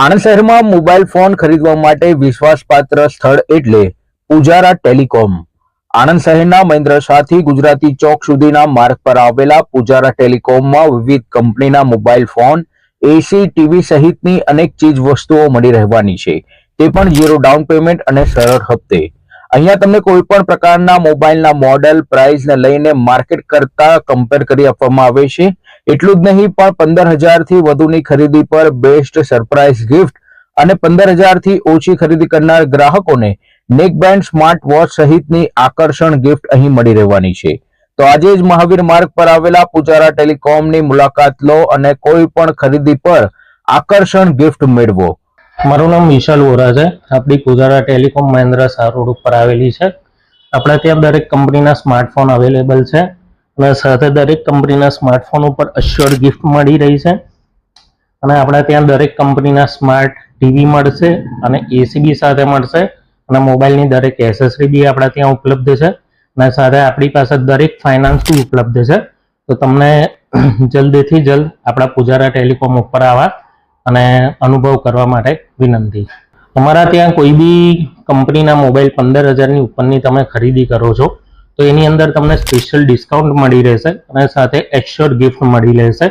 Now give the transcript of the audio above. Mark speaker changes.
Speaker 1: આણંદ શહેરમાં mobile phone ખરીદવા માટે વિશ્વાસપાત્ર સ્થળ એટલે પૂજારા ટેલિકોમ. આણંદ શહેરના મહેન્દ્રશાહથી ગુજરાતી ચોક સુધીના માર્ગ પર આવેલા પૂજારા ટેલિકોમમાં વિવિધ કંપનીના મોબાઈલ ફોન, એસી, ટીવી સહિતની અનેક ચીજ વસ્તુઓ મળી રહેવાની છે. તે પણ ઝીરો ડાઉન પેમેન્ટ અને સરળ હપ્તે. અહીંયા તમને કોઈ પણ પ્રકારના મોબાઈલના મોડેલ પ્રાઇસને લઈને માર્કેટ કરતા કમ્પેર કરી આપવામાં આવે છે. એટલું જ નહીં, પણ પંદર હજારથી વધુની ખરીદી પર બેસ્ટ સરપ્રાઇઝ ગિફ્ટ અને પંદર હજારથી ઓછી ખરીદી કરનાર ગ્રાહકોને નેકબેન્ડ સ્માર્ટ વોચ સહિતની આકર્ષણ ગિફ્ટ અહીં મળી રહેવાની છે. તો આજે જ મહાવીર માર્ગ પર આવેલા પુજારા ટેલિકોમની મુલાકાત લો અને કોઈ પણ ખરીદી પર આકર્ષણ ગિફ્ટ મેળવો.
Speaker 2: મારું નામ વિશાલ વોરા છે. આપણી પુજારા ટેલિકોમ મહેન્દ્ર સાર રોડ ઉપર આવેલી છે. આપણા ત્યાં દરેક કંપનીના સ્માર્ટફોન અવેલેબલ છે. અને સાથે દરેક કંપનીના સ્માર્ટફોન ઉપર અશ્યોર ગિફ્ટ મળી રહી છે. અને આપણા ત્યાં દરેક કંપનીના સ્માર્ટ ટીવી મળશે અને એસી બી સાથે મળશે અને મોબાઈલની દરેક એસેસરી બી આપણા ત્યાં ઉપલબ્ધ છે. અને સાથે આપણી પાસે દરેક ફાઇનાન્સ બી ઉપલબ્ધ છે. તો તમને જલ્દીથી જલ્દ આપણા પુજારા ટેલિકોમ ઉપર આવવા અને અનુભવ કરવા માટે વિનંતી. અમારા ત્યાં કોઈ બી કંપનીના મોબાઈલ પંદર હજારની ઉપરની તમે ખરીદી કરો છો તો એની અંદર તમને સ્પેશિયલ ડિસ્કાઉન્ટ મળી રહેશે અને સાથે એક્સ્યોર ગિફ્ટ મળી રહેશે.